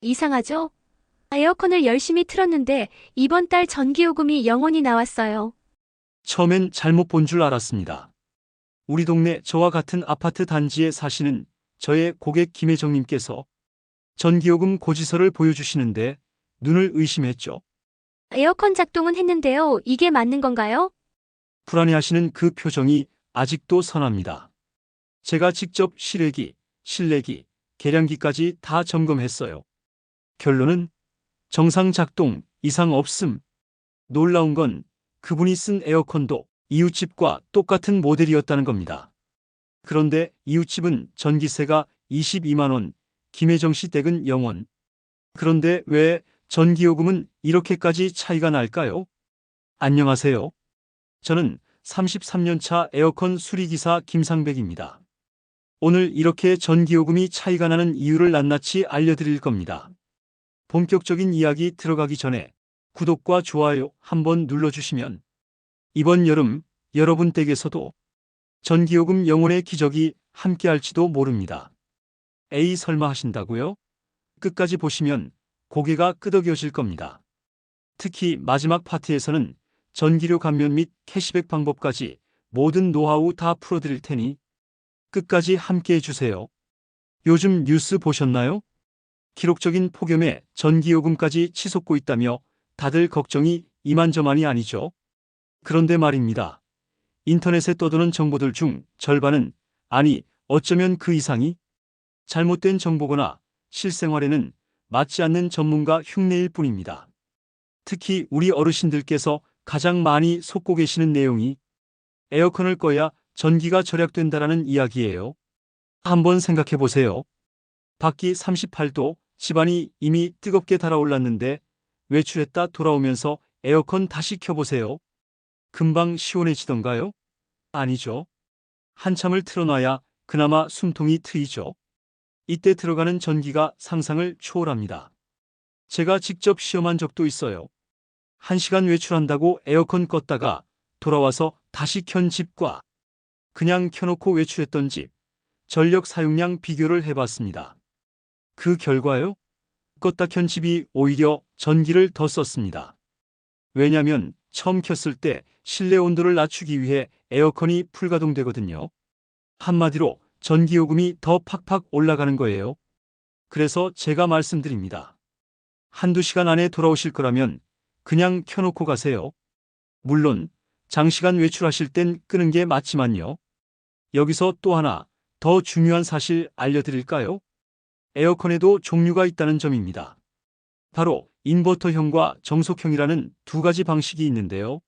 이상하죠? 에어컨을 열심히 틀었는데 이번 달 전기요금이 0원이 나왔어요. 처음엔 잘못 본 줄 알았습니다. 우리 동네 저와 같은 아파트 단지에 사시는 저의 고객 김혜정님께서 전기요금 고지서를 보여주시는데 눈을 의심했죠. 에어컨 작동은 했는데요. 이게 맞는 건가요? 불안해하시는 그 표정이 아직도 선합니다. 제가 직접 실외기, 실내기, 계량기까지 다 점검했어요. 결론은 정상 작동, 이상 없음. 놀라운 건 그분이 쓴 에어컨도 이웃집과 똑같은 모델이었다는 겁니다. 그런데 이웃집은 전기세가 22만원, 김혜정 씨 댁은 0원. 그런데 왜 전기요금은 이렇게까지 차이가 날까요? 안녕하세요. 저는 33년차 에어컨 수리기사 김상백입니다. 오늘 이렇게 전기요금이 차이가 나는 이유를 낱낱이 알려드릴 겁니다. 본격적인 이야기 들어가기 전에 구독과 좋아요 한번 눌러주시면 이번 여름 여러분 댁에서도 전기요금 영혼의 기적이 함께할지도 모릅니다. 에이 설마 하신다고요? 끝까지 보시면 고개가 끄덕여질 겁니다. 특히 마지막 파트에서는 전기료 감면 및 캐시백 방법까지 모든 노하우 다 풀어드릴 테니 끝까지 함께 해 주세요. 요즘 뉴스 보셨나요? 기록적인 폭염에 전기요금까지 치솟고 있다며 다들 걱정이 이만저만이 아니죠. 그런데 말입니다. 인터넷에 떠도는 정보들 중 절반은 아니 어쩌면 그 이상이 잘못된 정보거나 실생활에는 맞지 않는 전문가 흉내일 뿐입니다. 특히 우리 어르신들께서 가장 많이 속고 계시는 내용이 에어컨을 꺼야 전기가 절약된다라는 이야기예요. 한번 생각해 보세요. 밖이 38도, 집안이 이미 뜨겁게 달아올랐는데 외출했다 돌아오면서 에어컨 다시 켜보세요. 금방 시원해지던가요? 아니죠. 한참을 틀어놔야 그나마 숨통이 트이죠. 이때 들어가는 전기가 상상을 초월합니다. 제가 직접 시험한 적도 있어요. 한 시간 외출한다고 에어컨 껐다가 돌아와서 다시 켠 집과 그냥 켜놓고 외출했던 집, 전력 사용량 비교를 해봤습니다. 그 결과요? 껐다 켠 집이 오히려 전기를 더 썼습니다. 왜냐면 처음 켰을 때 실내 온도를 낮추기 위해 에어컨이 풀가동되거든요. 한마디로 전기요금이 더 팍팍 올라가는 거예요. 그래서 제가 말씀드립니다. 한두 시간 안에 돌아오실 거라면 그냥 켜놓고 가세요. 물론 장시간 외출하실 땐 끄는 게 맞지만요. 여기서 또 하나 더 중요한 사실 알려드릴까요? 에어컨에도 종류가 있다는 점입니다. 바로 인버터형과 정속형이라는 두 가지 방식이 있는데요.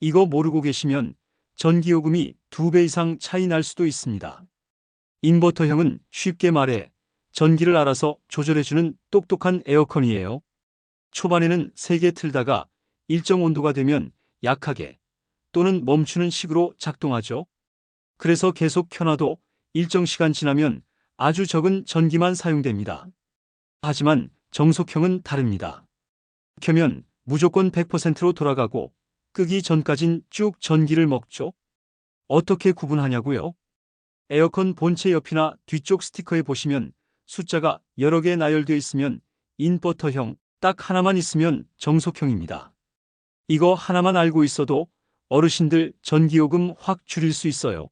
이거 모르고 계시면 전기요금이 두 배 이상 차이 날 수도 있습니다. 인버터형은 쉽게 말해 전기를 알아서 조절해주는 똑똑한 에어컨이에요. 초반에는 세게 틀다가 일정 온도가 되면 약하게 또는 멈추는 식으로 작동하죠. 그래서 계속 켜놔도 일정 시간 지나면 아주 적은 전기만 사용됩니다. 하지만 정속형은 다릅니다. 켜면 무조건 100%로 돌아가고 끄기 전까진 쭉 전기를 먹죠. 어떻게 구분하냐고요? 에어컨 본체 옆이나 뒤쪽 스티커에 보시면 숫자가 여러 개 나열되어 있으면 인버터형, 딱 하나만 있으면 정속형입니다. 이거 하나만 알고 있어도 어르신들 전기요금 확 줄일 수 있어요.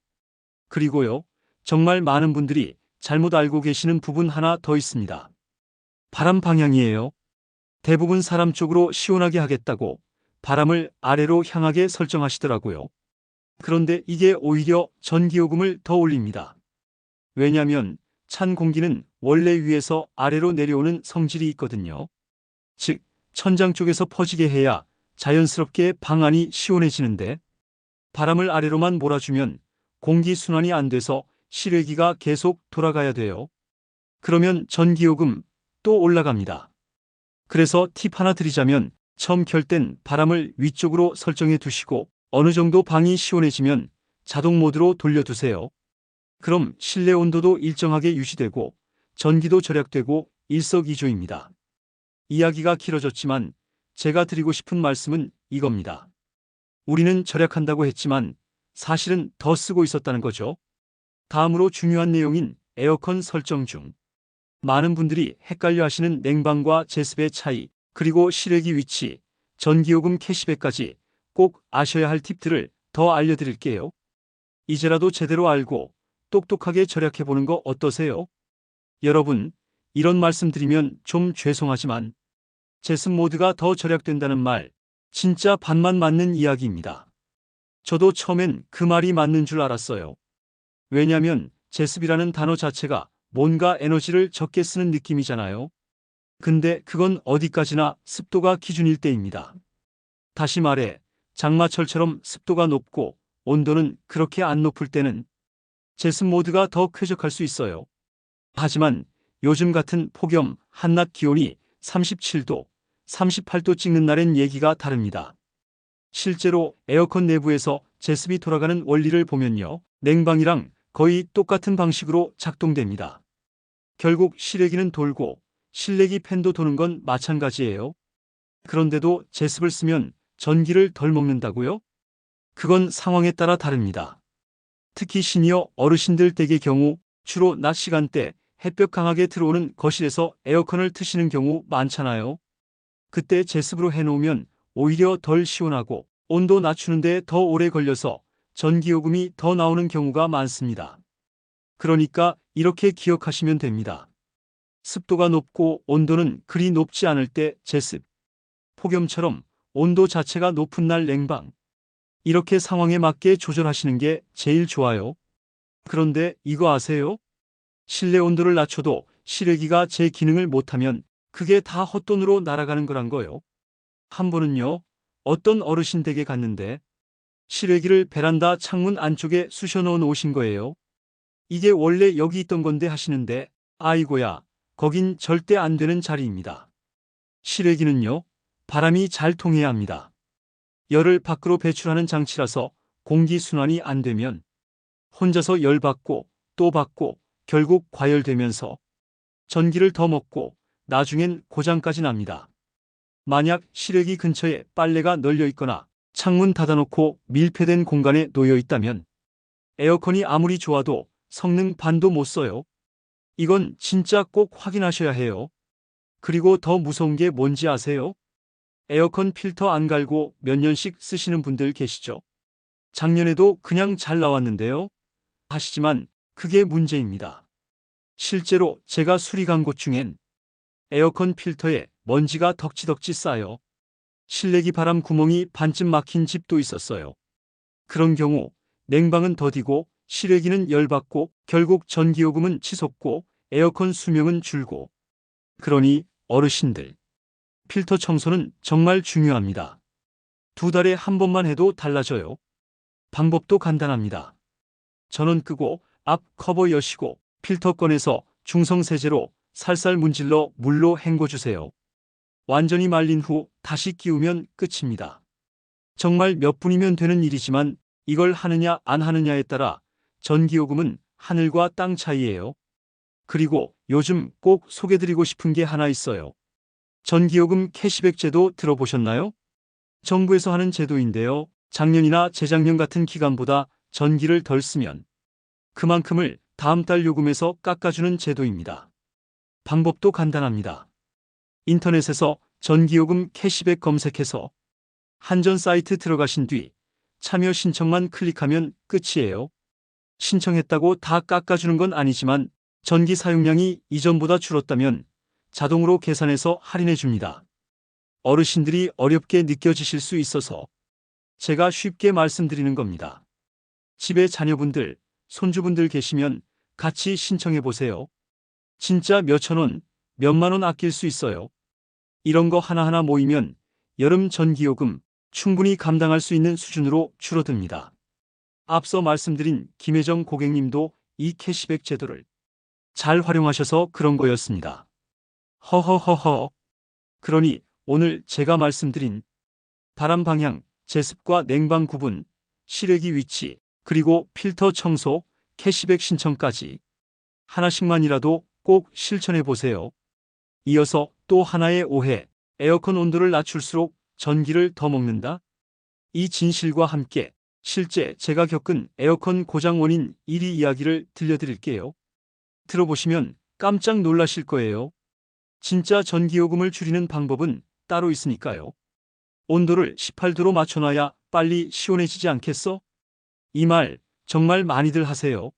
그리고요, 정말 많은 분들이 잘못 알고 계시는 부분 하나 더 있습니다. 바람 방향이에요. 대부분 사람 쪽으로 시원하게 하겠다고 바람을 아래로 향하게 설정하시더라고요. 그런데 이게 오히려 전기요금을 더 올립니다. 왜냐면 찬 공기는 원래 위에서 아래로 내려오는 성질이 있거든요. 즉, 천장 쪽에서 퍼지게 해야 자연스럽게 방 안이 시원해지는데 바람을 아래로만 몰아주면 공기 순환이 안 돼서 실외기가 계속 돌아가야 돼요. 그러면 전기요금 또 올라갑니다. 그래서 팁 하나 드리자면 처음 켤 땐 바람을 위쪽으로 설정해 두시고 어느 정도 방이 시원해지면 자동 모드로 돌려두세요. 그럼 실내 온도도 일정하게 유지되고 전기도 절약되고 일석이조입니다. 이야기가 길어졌지만 제가 드리고 싶은 말씀은 이겁니다. 우리는 절약한다고 했지만 사실은 더 쓰고 있었다는 거죠. 다음으로 중요한 내용인 에어컨 설정 중 많은 분들이 헷갈려 하시는 냉방과 제습의 차이, 그리고 실외기 위치, 전기요금 캐시백까지 꼭 아셔야 할 팁들을 더 알려드릴게요. 이제라도 제대로 알고 똑똑하게 절약해보는 거 어떠세요? 여러분, 이런 말씀 드리면 좀 죄송하지만 제습 모드가 더 절약된다는 말, 진짜 반만 맞는 이야기입니다. 저도 처음엔 그 말이 맞는 줄 알았어요. 왜냐면 제습이라는 단어 자체가 뭔가 에너지를 적게 쓰는 느낌이잖아요. 근데 그건 어디까지나 습도가 기준일 때입니다. 다시 말해, 장마철처럼 습도가 높고 온도는 그렇게 안 높을 때는 제습 모드가 더 쾌적할 수 있어요. 하지만 요즘 같은 폭염, 한낮 기온이 37도, 38도 찍는 날엔 얘기가 다릅니다. 실제로 에어컨 내부에서 제습이 돌아가는 원리를 보면요. 냉방이랑 거의 똑같은 방식으로 작동됩니다. 결국 실외기는 돌고 실내기 팬도 도는 건 마찬가지예요. 그런데도 제습을 쓰면 전기를 덜 먹는다고요? 그건 상황에 따라 다릅니다. 특히 시니어 어르신들 댁의 경우 주로 낮 시간대 햇볕 강하게 들어오는 거실에서 에어컨을 트시는 경우 많잖아요. 그때 제습으로 해놓으면 오히려 덜 시원하고 온도 낮추는데 더 오래 걸려서 전기요금이 더 나오는 경우가 많습니다. 그러니까 이렇게 기억하시면 됩니다. 습도가 높고 온도는 그리 높지 않을 때 제습, 폭염처럼 온도 자체가 높은 날 냉방. 이렇게 상황에 맞게 조절하시는 게 제일 좋아요. 그런데 이거 아세요? 실내 온도를 낮춰도 실외기가 제 기능을 못하면 그게 다 헛돈으로 날아가는 거란 거요. 한 번은요, 어떤 어르신 댁에 갔는데 실외기를 베란다 창문 안쪽에 쑤셔넣어 놓으신 거예요. 이게 원래 여기 있던 건데 하시는데 아이고야 거긴 절대 안 되는 자리입니다. 실외기는요 바람이 잘 통해야 합니다. 열을 밖으로 배출하는 장치라서 공기 순환이 안 되면 혼자서 열 받고 또 받고 결국 과열되면서 전기를 더 먹고 나중엔 고장까지 납니다. 만약 실외기 근처에 빨래가 널려 있거나 창문 닫아놓고 밀폐된 공간에 놓여 있다면 에어컨이 아무리 좋아도 성능 반도 못 써요. 이건 진짜 꼭 확인하셔야 해요. 그리고 더 무서운 게 뭔지 아세요? 에어컨 필터 안 갈고 몇 년씩 쓰시는 분들 계시죠? 작년에도 그냥 잘 나왔는데요. 하시지만 그게 문제입니다. 실제로 제가 수리 간 곳 중엔 에어컨 필터에 먼지가 덕지덕지 쌓여 실내기 바람 구멍이 반쯤 막힌 집도 있었어요. 그런 경우 냉방은 더디고 실외기는 열받고 결국 전기요금은 치솟고 에어컨 수명은 줄고 그러니 어르신들 필터 청소는 정말 중요합니다. 두 달에 한 번만 해도 달라져요. 방법도 간단합니다. 전원 끄고 앞 커버 여시고 필터 꺼내서 중성세제로 살살 문질러 물로 헹궈주세요. 완전히 말린 후 다시 끼우면 끝입니다. 정말 몇 분이면 되는 일이지만 이걸 하느냐 안 하느냐에 따라 전기요금은 하늘과 땅 차이예요. 그리고 요즘 꼭 소개드리고 싶은 게 하나 있어요. 전기요금 캐시백 제도 들어보셨나요? 정부에서 하는 제도인데요. 작년이나 재작년 같은 기간보다 전기를 덜 쓰면 그만큼을 다음 달 요금에서 깎아주는 제도입니다. 방법도 간단합니다. 인터넷에서 전기요금 캐시백 검색해서 한전 사이트 들어가신 뒤 참여 신청만 클릭하면 끝이에요. 신청했다고 다 깎아주는 건 아니지만 전기 사용량이 이전보다 줄었다면 자동으로 계산해서 할인해 줍니다. 어르신들이 어렵게 느껴지실 수 있어서 제가 쉽게 말씀드리는 겁니다. 집에 자녀분들, 손주분들 계시면 같이 신청해 보세요. 진짜 몇천 원, 몇만 원 아낄 수 있어요. 이런 거 하나하나 모이면 여름 전기요금 충분히 감당할 수 있는 수준으로 줄어듭니다. 앞서 말씀드린 김혜정 고객님도 이 캐시백 제도를 잘 활용하셔서 그런 거였습니다. 허허허허. 그러니 오늘 제가 말씀드린 바람 방향, 제습과 냉방 구분, 실외기 위치, 그리고 필터 청소, 캐시백 신청까지 하나씩만이라도 꼭 실천해 보세요. 이어서 또 하나의 오해, 에어컨 온도를 낮출수록 전기를 더 먹는다? 이 진실과 함께 실제 제가 겪은 에어컨 고장 원인 1위 이야기를 들려드릴게요. 들어보시면 깜짝 놀라실 거예요. 진짜 전기요금을 줄이는 방법은 따로 있으니까요. 온도를 18도로 맞춰놔야 빨리 시원해지지 않겠어? 이 말 정말 많이들 하세요.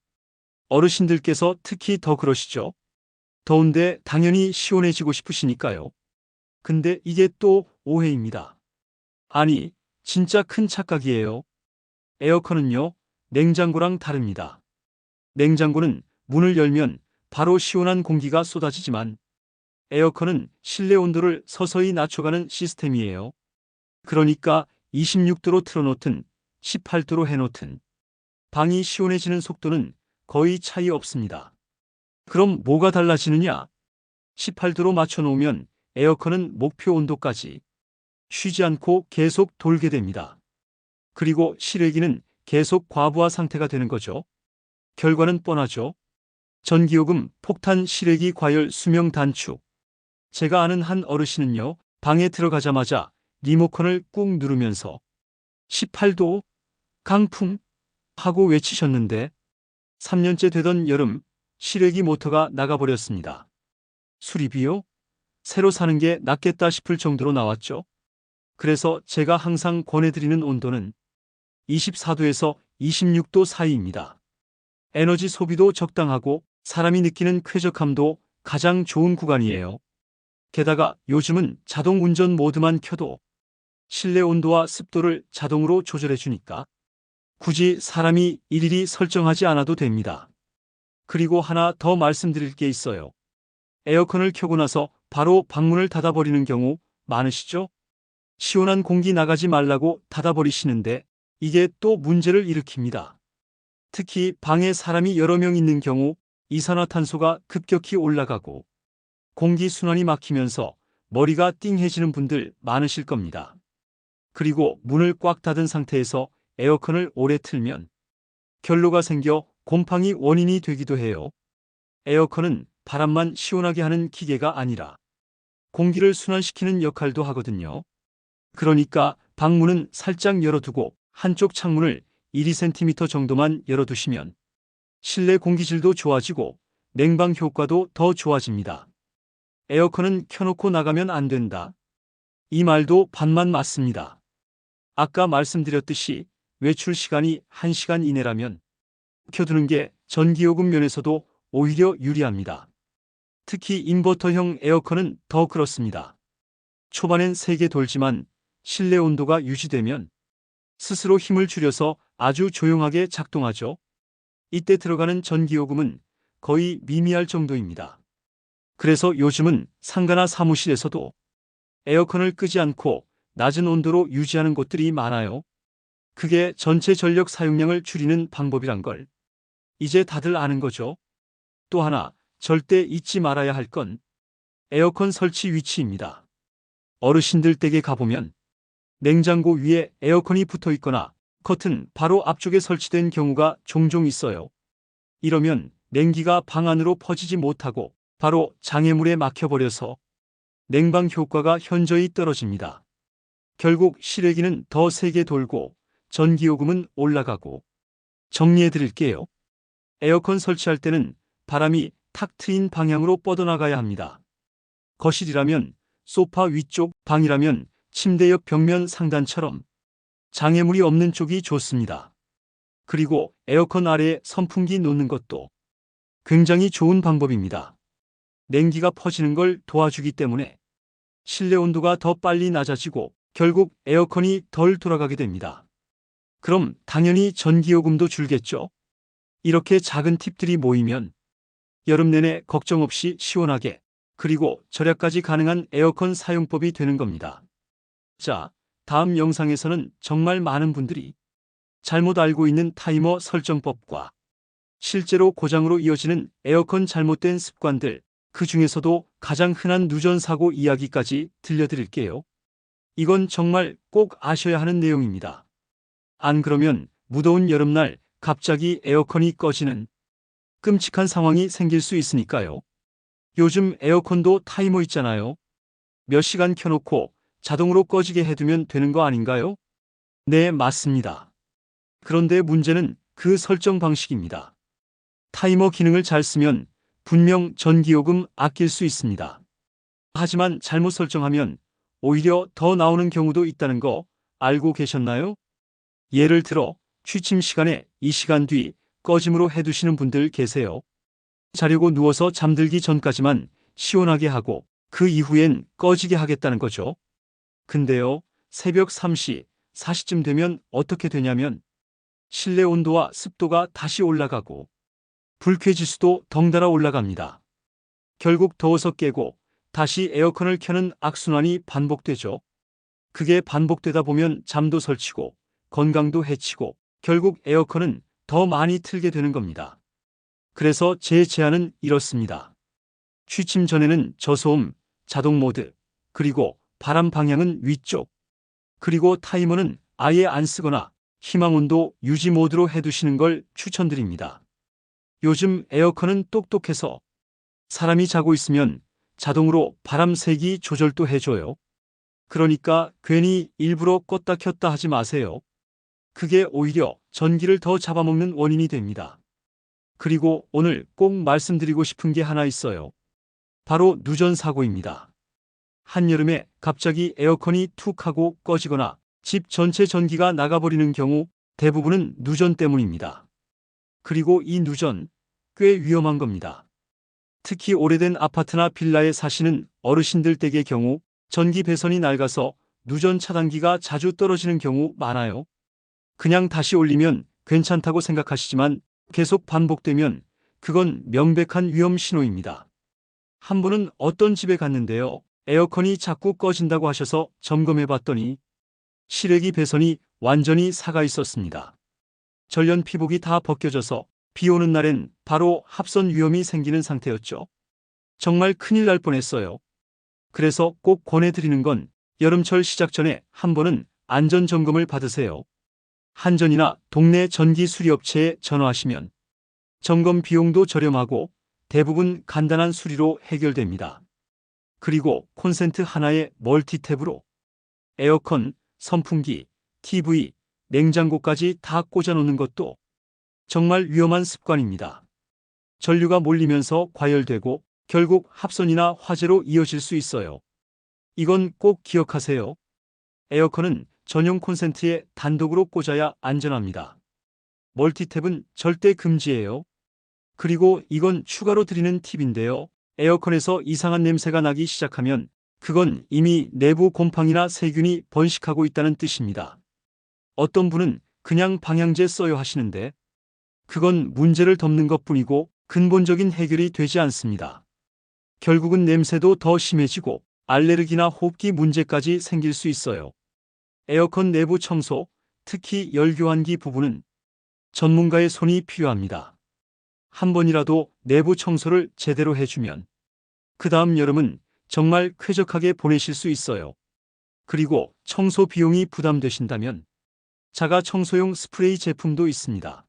어르신들께서 특히 더 그러시죠. 더운데 당연히 시원해지고 싶으시니까요. 근데 이게 또 오해입니다. 아니, 진짜 큰 착각이에요. 에어컨은요, 냉장고랑 다릅니다. 냉장고는 문을 열면 바로 시원한 공기가 쏟아지지만 에어컨은 실내 온도를 서서히 낮춰가는 시스템이에요. 그러니까 26도로 틀어놓든 18도로 해놓든 방이 시원해지는 속도는 거의 차이 없습니다. 그럼 뭐가 달라지느냐? 18도로 맞춰놓으면 에어컨은 목표 온도까지 쉬지 않고 계속 돌게 됩니다. 그리고 실외기는 계속 과부하 상태가 되는 거죠. 결과는 뻔하죠. 전기요금 폭탄 실외기 과열 수명 단축. 제가 아는 한 어르신은요, 방에 들어가자마자 리모컨을 꾹 누르면서 18도 강풍 하고 외치셨는데 3년째 되던 여름 실외기 모터가 나가버렸습니다. 수리비요? 새로 사는 게 낫겠다 싶을 정도로 나왔죠. 그래서 제가 항상 권해드리는 온도는 24도에서 26도 사이입니다. 에너지 소비도 적당하고 사람이 느끼는 쾌적함도 가장 좋은 구간이에요. 게다가 요즘은 자동 운전 모드만 켜도 실내 온도와 습도를 자동으로 조절해 주니까 굳이 사람이 일일이 설정하지 않아도 됩니다. 그리고 하나 더 말씀드릴 게 있어요. 에어컨을 켜고 나서 바로 방문을 닫아버리는 경우 많으시죠? 시원한 공기 나가지 말라고 닫아버리시는데 이게 또 문제를 일으킵니다. 특히 방에 사람이 여러 명 있는 경우 이산화탄소가 급격히 올라가고 공기 순환이 막히면서 머리가 띵해지는 분들 많으실 겁니다. 그리고 문을 꽉 닫은 상태에서 에어컨을 오래 틀면 결로가 생겨 곰팡이 원인이 되기도 해요. 에어컨은 바람만 시원하게 하는 기계가 아니라 공기를 순환시키는 역할도 하거든요. 그러니까 방문은 살짝 열어두고 한쪽 창문을 1, 2cm 정도만 열어두시면 실내 공기질도 좋아지고 냉방 효과도 더 좋아집니다. 에어컨은 켜놓고 나가면 안 된다. 이 말도 반만 맞습니다. 아까 말씀드렸듯이 외출 시간이 1시간 이내라면 켜두는 게 전기요금 면에서도 오히려 유리합니다. 특히 인버터형 에어컨은 더 그렇습니다. 초반엔 세게 돌지만 실내 온도가 유지되면 스스로 힘을 줄여서 아주 조용하게 작동하죠. 이때 들어가는 전기요금은 거의 미미할 정도입니다. 그래서 요즘은 상가나 사무실에서도 에어컨을 끄지 않고 낮은 온도로 유지하는 곳들이 많아요. 그게 전체 전력 사용량을 줄이는 방법이란 걸 이제 다들 아는 거죠. 또 하나 절대 잊지 말아야 할 건 에어컨 설치 위치입니다. 어르신들 댁에 가보면 냉장고 위에 에어컨이 붙어 있거나 커튼 바로 앞쪽에 설치된 경우가 종종 있어요. 이러면 냉기가 방 안으로 퍼지지 못하고 바로 장애물에 막혀버려서 냉방 효과가 현저히 떨어집니다. 결국 실외기는 더 세게 돌고 전기요금은 올라가고 정리해 드릴게요. 에어컨 설치할 때는 바람이 탁 트인 방향으로 뻗어나가야 합니다. 거실이라면 소파 위쪽, 방이라면 침대 옆 벽면 상단처럼 장애물이 없는 쪽이 좋습니다. 그리고 에어컨 아래에 선풍기 놓는 것도 굉장히 좋은 방법입니다. 냉기가 퍼지는 걸 도와주기 때문에 실내 온도가 더 빨리 낮아지고 결국 에어컨이 덜 돌아가게 됩니다. 그럼 당연히 전기요금도 줄겠죠? 이렇게 작은 팁들이 모이면 여름 내내 걱정 없이 시원하게 그리고 절약까지 가능한 에어컨 사용법이 되는 겁니다. 자, 다음 영상에서는 정말 많은 분들이 잘못 알고 있는 타이머 설정법과 실제로 고장으로 이어지는 에어컨 잘못된 습관들, 그 중에서도 가장 흔한 누전 사고 이야기까지 들려드릴게요. 이건 정말 꼭 아셔야 하는 내용입니다. 안 그러면 무더운 여름날 갑자기 에어컨이 꺼지는 끔찍한 상황이 생길 수 있으니까요. 요즘 에어컨도 타이머 있잖아요. 몇 시간 켜놓고 자동으로 꺼지게 해두면 되는 거 아닌가요? 네, 맞습니다. 그런데 문제는 그 설정 방식입니다. 타이머 기능을 잘 쓰면 분명 전기요금 아낄 수 있습니다. 하지만 잘못 설정하면 오히려 더 나오는 경우도 있다는 거 알고 계셨나요? 예를 들어 취침 시간에 이 시간 뒤 꺼짐으로 해두시는 분들 계세요. 자려고 누워서 잠들기 전까지만 시원하게 하고 그 이후엔 꺼지게 하겠다는 거죠. 근데요, 새벽 3시, 4시쯤 되면 어떻게 되냐면 실내 온도와 습도가 다시 올라가고 불쾌지수도 덩달아 올라갑니다. 결국 더워서 깨고 다시 에어컨을 켜는 악순환이 반복되죠. 그게 반복되다 보면 잠도 설치고 건강도 해치고 결국 에어컨은 더 많이 틀게 되는 겁니다. 그래서 제 제안은 이렇습니다. 취침 전에는 저소음, 자동 모드, 그리고 바람 방향은 위쪽, 그리고 타이머는 아예 안 쓰거나 희망 온도 유지 모드로 해두시는 걸 추천드립니다. 요즘 에어컨은 똑똑해서 사람이 자고 있으면 자동으로 바람 세기 조절도 해줘요. 그러니까 괜히 일부러 껐다 켰다 하지 마세요. 그게 오히려 전기를 더 잡아먹는 원인이 됩니다. 그리고 오늘 꼭 말씀드리고 싶은 게 하나 있어요. 바로 누전 사고입니다. 한여름에 갑자기 에어컨이 툭 하고 꺼지거나 집 전체 전기가 나가버리는 경우 대부분은 누전 때문입니다. 그리고 이 누전 꽤 위험한 겁니다. 특히 오래된 아파트나 빌라에 사시는 어르신들 댁의 경우 전기 배선이 낡아서 누전 차단기가 자주 떨어지는 경우 많아요. 그냥 다시 올리면 괜찮다고 생각하시지만 계속 반복되면 그건 명백한 위험 신호입니다. 한 분은 어떤 집에 갔는데요. 에어컨이 자꾸 꺼진다고 하셔서 점검해 봤더니 실외기 배선이 완전히 사가 있었습니다. 전련 피복이 다 벗겨져서 비 오는 날엔 바로 합선 위험이 생기는 상태였죠. 정말 큰일 날 뻔했어요. 그래서 꼭 권해드리는 건 여름철 시작 전에 한 번은 안전 점검을 받으세요. 한전이나 동네 전기 수리업체에 전화하시면 점검 비용도 저렴하고 대부분 간단한 수리로 해결됩니다. 그리고 콘센트 하나에 멀티탭으로 에어컨, 선풍기, TV, 냉장고까지 다 꽂아놓는 것도 정말 위험한 습관입니다. 전류가 몰리면서 과열되고 결국 합선이나 화재로 이어질 수 있어요. 이건 꼭 기억하세요. 에어컨은 전용 콘센트에 단독으로 꽂아야 안전합니다. 멀티탭은 절대 금지예요. 그리고 이건 추가로 드리는 팁인데요. 에어컨에서 이상한 냄새가 나기 시작하면 그건 이미 내부 곰팡이나 세균이 번식하고 있다는 뜻입니다. 어떤 분은 그냥 방향제 써요 하시는데 그건 문제를 덮는 것 뿐이고 근본적인 해결이 되지 않습니다. 결국은 냄새도 더 심해지고 알레르기나 호흡기 문제까지 생길 수 있어요. 에어컨 내부 청소, 특히 열교환기 부분은 전문가의 손이 필요합니다. 한 번이라도 내부 청소를 제대로 해주면 그 다음 여름은 정말 쾌적하게 보내실 수 있어요. 그리고 청소 비용이 부담되신다면 자가 청소용 스프레이 제품도 있습니다.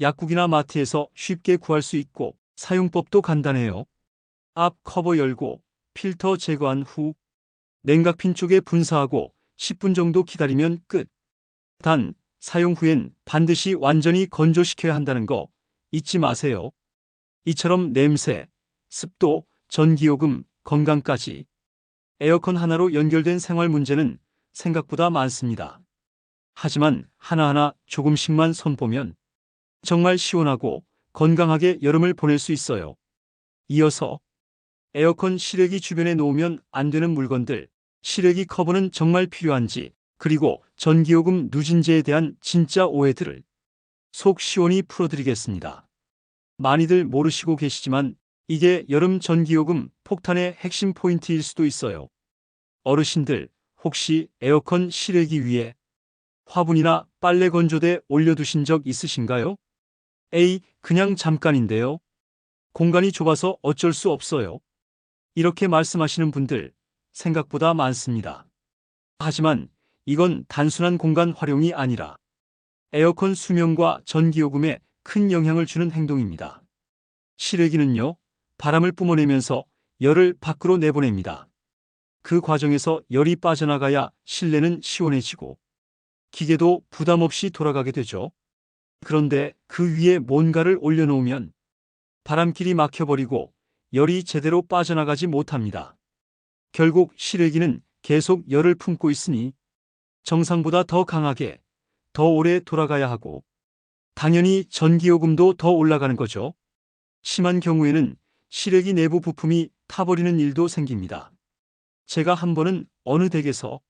약국이나 마트에서 쉽게 구할 수 있고 사용법도 간단해요. 앞 커버 열고 필터 제거한 후 냉각핀 쪽에 분사하고 10분 정도 기다리면 끝. 단, 사용 후엔 반드시 완전히 건조시켜야 한다는 거 잊지 마세요. 이처럼 냄새, 습도, 전기요금, 건강까지 에어컨 하나로 연결된 생활 문제는 생각보다 많습니다. 하지만 하나하나 조금씩만 손보면 정말 시원하고 건강하게 여름을 보낼 수 있어요. 이어서 에어컨 실외기 주변에 놓으면 안 되는 물건들, 실외기 커버는 정말 필요한지, 그리고 전기요금 누진제에 대한 진짜 오해들을 속 시원히 풀어드리겠습니다. 많이들 모르시고 계시지만 이게 여름 전기요금 폭탄의 핵심 포인트일 수도 있어요. 어르신들, 혹시 에어컨 실외기 위에 화분이나 빨래 건조대 올려두신 적 있으신가요? A. 그냥 잠깐인데요. 공간이 좁아서 어쩔 수 없어요. 이렇게 말씀하시는 분들 생각보다 많습니다. 하지만 이건 단순한 공간 활용이 아니라 에어컨 수명과 전기요금에 큰 영향을 주는 행동입니다. 실외기는요, 바람을 뿜어내면서 열을 밖으로 내보냅니다. 그 과정에서 열이 빠져나가야 실내는 시원해지고 기계도 부담 없이 돌아가게 되죠. 그런데 그 위에 뭔가를 올려놓으면 바람길이 막혀버리고 열이 제대로 빠져나가지 못합니다. 결국 실외기는 계속 열을 품고 있으니 정상보다 더 강하게, 더 오래 돌아가야 하고, 당연히 전기요금도 더 올라가는 거죠. 심한 경우에는 실외기 내부 부품이 타버리는 일도 생깁니다. 제가 한 번은 어느 댁에서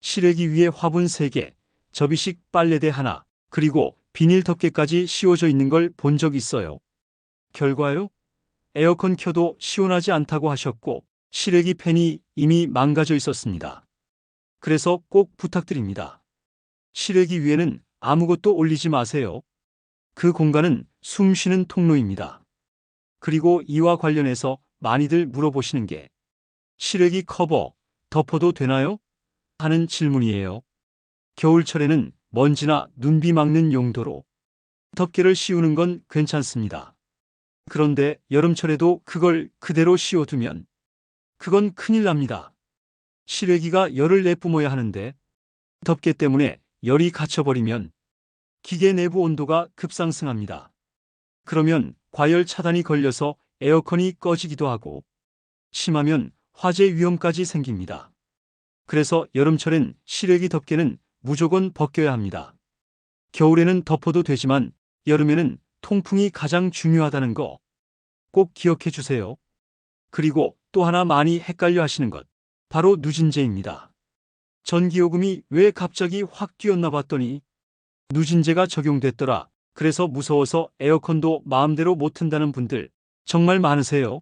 실외기 위에 화분 3개, 접이식 빨래대 하나, 그리고 비닐 덮개까지 씌워져 있는 걸 본 적 있어요. 결과요? 에어컨 켜도 시원하지 않다고 하셨고, 실외기 팬이 이미 망가져 있었습니다. 그래서 꼭 부탁드립니다. 실외기 위에는 아무것도 올리지 마세요. 그 공간은 숨 쉬는 통로입니다. 그리고 이와 관련해서 많이들 물어보시는 게 실외기 커버 덮어도 되나요? 하는 질문이에요. 겨울철에는 먼지나 눈비 막는 용도로 덮개를 씌우는 건 괜찮습니다. 그런데 여름철에도 그걸 그대로 씌워두면 그건 큰일 납니다. 실외기가 열을 내뿜어야 하는데 덮개 때문에 열이 갇혀버리면 기계 내부 온도가 급상승합니다. 그러면 과열 차단이 걸려서 에어컨이 꺼지기도 하고 심하면 화재 위험까지 생깁니다. 그래서 여름철엔 실외기 덮개는 무조건 벗겨야 합니다. 겨울에는 덮어도 되지만 여름에는 통풍이 가장 중요하다는 거 꼭 기억해 주세요. 그리고 또 하나 많이 헷갈려 하시는 것 바로 누진제입니다. 전기요금이 왜 갑자기 확 뛰었나 봤더니 누진제가 적용됐더라. 그래서 무서워서 에어컨도 마음대로 못 튼다는 분들 정말 많으세요.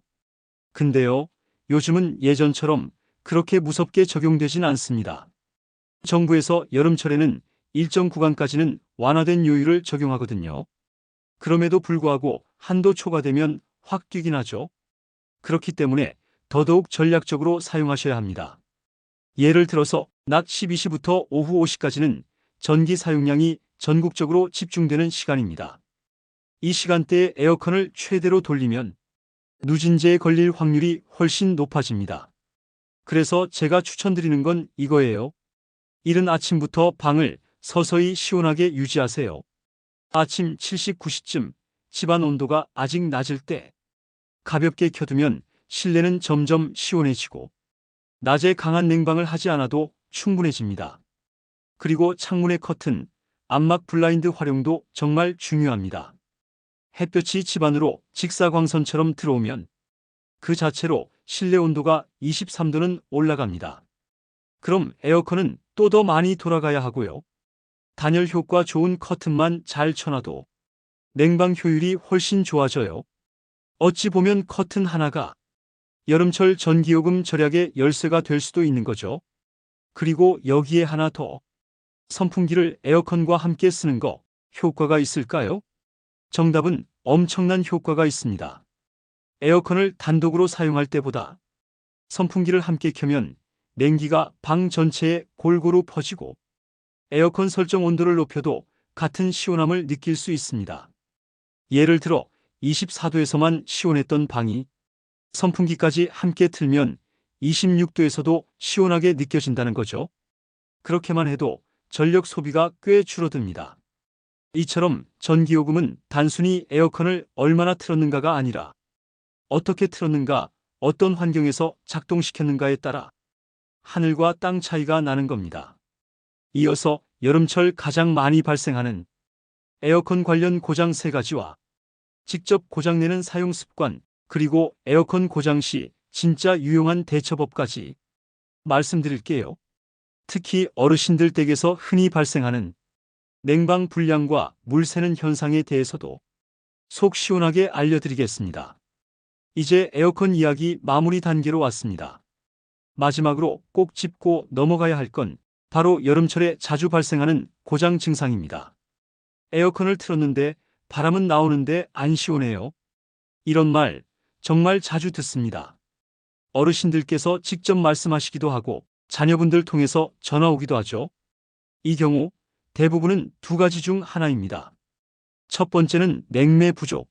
근데요, 요즘은 예전처럼 그렇게 무섭게 적용되진 않습니다. 정부에서 여름철에는 일정 구간까지는 완화된 요율을 적용하거든요. 그럼에도 불구하고 한도 초과되면 확 뛰긴 하죠. 그렇기 때문에 더더욱 전략적으로 사용하셔야 합니다. 예를 들어서 낮 12시부터 오후 5시까지는 전기 사용량이 전국적으로 집중되는 시간입니다. 이 시간대에 에어컨을 최대로 돌리면 누진제에 걸릴 확률이 훨씬 높아집니다. 그래서 제가 추천드리는 건 이거예요. 이른 아침부터 방을 서서히 시원하게 유지하세요. 아침 7시 9시쯤 집안 온도가 아직 낮을 때 가볍게 켜두면 실내는 점점 시원해지고 낮에 강한 냉방을 하지 않아도 충분해집니다. 그리고 창문의 커튼, 암막 블라인드 활용도 정말 중요합니다. 햇볕이 집안으로 직사광선처럼 들어오면 그 자체로 실내 온도가 23도는 올라갑니다. 그럼 에어컨은 또 더 많이 돌아가야 하고요. 단열 효과 좋은 커튼만 잘 쳐놔도 냉방 효율이 훨씬 좋아져요. 어찌 보면 커튼 하나가 여름철 전기요금 절약의 열쇠가 될 수도 있는 거죠. 그리고 여기에 하나 더. 선풍기를 에어컨과 함께 쓰는 거 효과가 있을까요? 정답은 엄청난 효과가 있습니다. 에어컨을 단독으로 사용할 때보다 선풍기를 함께 켜면 냉기가 방 전체에 골고루 퍼지고 에어컨 설정 온도를 높여도 같은 시원함을 느낄 수 있습니다. 예를 들어 24도에서만 시원했던 방이 선풍기까지 함께 틀면 26도에서도 시원하게 느껴진다는 거죠. 그렇게만 해도 전력 소비가 꽤 줄어듭니다. 이처럼 전기요금은 단순히 에어컨을 얼마나 틀었는가가 아니라 어떻게 틀었는가, 어떤 환경에서 작동시켰는가에 따라 하늘과 땅 차이가 나는 겁니다. 이어서 여름철 가장 많이 발생하는 에어컨 관련 고장 세 가지와 직접 고장내는 사용 습관, 그리고 에어컨 고장 시 진짜 유용한 대처법까지 말씀드릴게요. 특히 어르신들 댁에서 흔히 발생하는 냉방 불량과 물 새는 현상에 대해서도 속 시원하게 알려드리겠습니다. 이제 에어컨 이야기 마무리 단계로 왔습니다. 마지막으로 꼭 짚고 넘어가야 할 건 바로 여름철에 자주 발생하는 고장 증상입니다. 에어컨을 틀었는데 바람은 나오는데 안 시원해요. 이런 말 정말 자주 듣습니다. 어르신들께서 직접 말씀하시기도 하고 자녀분들 통해서 전화 오기도 하죠. 이 경우 대부분은 두 가지 중 하나입니다. 첫 번째는 냉매 부족.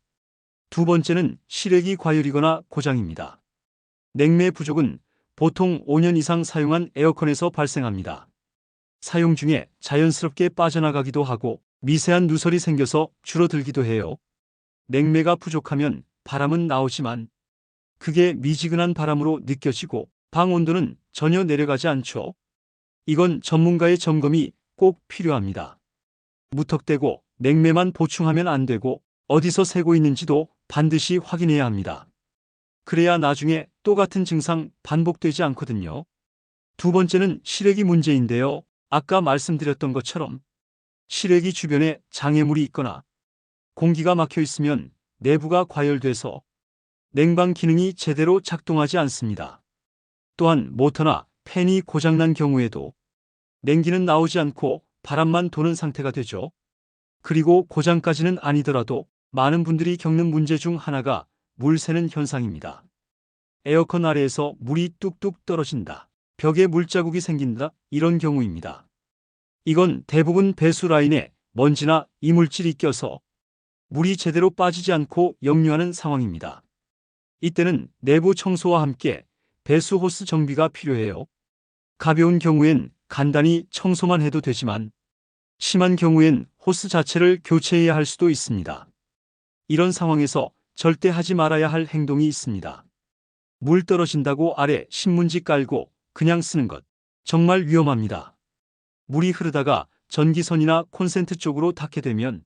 두 번째는 실외기 과열이거나 고장입니다. 냉매 부족은 보통 5년 이상 사용한 에어컨에서 발생합니다. 사용 중에 자연스럽게 빠져나가기도 하고 미세한 누설이 생겨서 줄어들기도 해요. 냉매가 부족하면 바람은 나오지만 그게 미지근한 바람으로 느껴지고 방 온도는 전혀 내려가지 않죠. 이건 전문가의 점검이 꼭 필요합니다. 무턱대고 냉매만 보충하면 안 되고 어디서 새고 있는지도 반드시 확인해야 합니다. 그래야 나중에 또 같은 증상 반복되지 않거든요. 두 번째는 시래기 문제인데요. 아까 말씀드렸던 것처럼 시래기 주변에 장애물이 있거나 공기가 막혀 있으면 내부가 과열돼서 냉방 기능이 제대로 작동하지 않습니다. 또한 모터나 팬이 고장난 경우에도 냉기는 나오지 않고 바람만 도는 상태가 되죠. 그리고 고장까지는 아니더라도 많은 분들이 겪는 문제 중 하나가 물 새는 현상입니다. 에어컨 아래에서 물이 뚝뚝 떨어진다. 벽에 물자국이 생긴다. 이런 경우입니다. 이건 대부분 배수 라인에 먼지나 이물질이 껴서 물이 제대로 빠지지 않고 역류하는 상황입니다. 이때는 내부 청소와 함께 배수 호스 정비가 필요해요. 가벼운 경우엔 간단히 청소만 해도 되지만 심한 경우엔 호스 자체를 교체해야 할 수도 있습니다. 이런 상황에서 절대 하지 말아야 할 행동이 있습니다. 물 떨어진다고 아래 신문지 깔고 그냥 쓰는 것 정말 위험합니다. 물이 흐르다가 전기선이나 콘센트 쪽으로 닿게 되면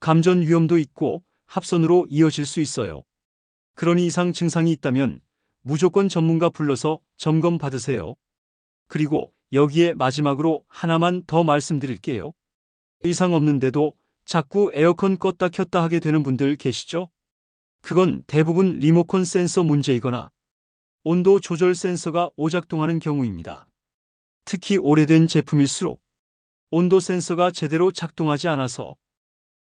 감전 위험도 있고 합선으로 이어질 수 있어요. 그러니 이상 증상이 있다면 무조건 전문가 불러서 점검 받으세요. 그리고 여기에 마지막으로 하나만 더 말씀드릴게요. 이상 없는데도 자꾸 에어컨 껐다 켰다 하게 되는 분들 계시죠? 그건 대부분 리모컨 센서 문제이거나 온도 조절 센서가 오작동하는 경우입니다. 특히 오래된 제품일수록 온도 센서가 제대로 작동하지 않아서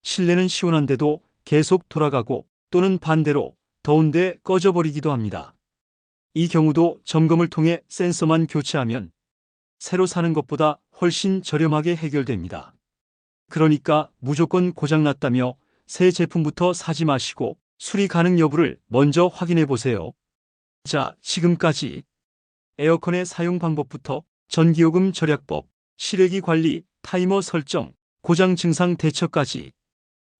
실내는 시원한데도 계속 돌아가고 또는 반대로 더운데 꺼져버리기도 합니다. 이 경우도 점검을 통해 센서만 교체하면 새로 사는 것보다 훨씬 저렴하게 해결됩니다. 그러니까 무조건 고장났다며 새 제품부터 사지 마시고 수리 가능 여부를 먼저 확인해 보세요. 자, 지금까지 에어컨의 사용 방법부터 전기요금 절약법, 실외기 관리, 타이머 설정, 고장 증상 대처까지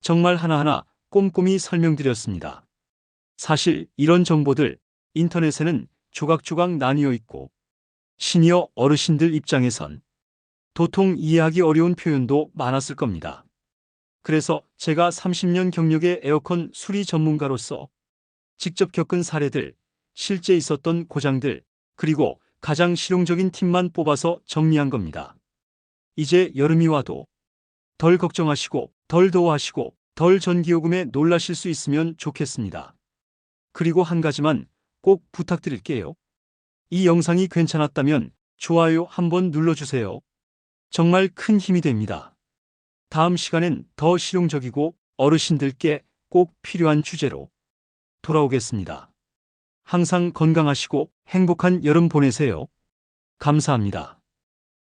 정말 하나하나 꼼꼼히 설명드렸습니다. 사실 이런 정보들 인터넷에는 조각조각 나뉘어 있고 시니어 어르신들 입장에선 도통 이해하기 어려운 표현도 많았을 겁니다. 그래서 제가 30년 경력의 에어컨 수리 전문가로서 직접 겪은 사례들, 실제 있었던 고장들, 그리고 가장 실용적인 팁만 뽑아서 정리한 겁니다. 이제 여름이 와도 덜 걱정하시고 덜 더워하시고 덜 전기요금에 놀라실 수 있으면 좋겠습니다. 그리고 한 가지만 꼭 부탁드릴게요. 이 영상이 괜찮았다면 좋아요 한번 눌러주세요. 정말 큰 힘이 됩니다. 다음 시간엔 더 실용적이고 어르신들께 꼭 필요한 주제로 돌아오겠습니다. 항상 건강하시고 행복한 여름 보내세요. 감사합니다.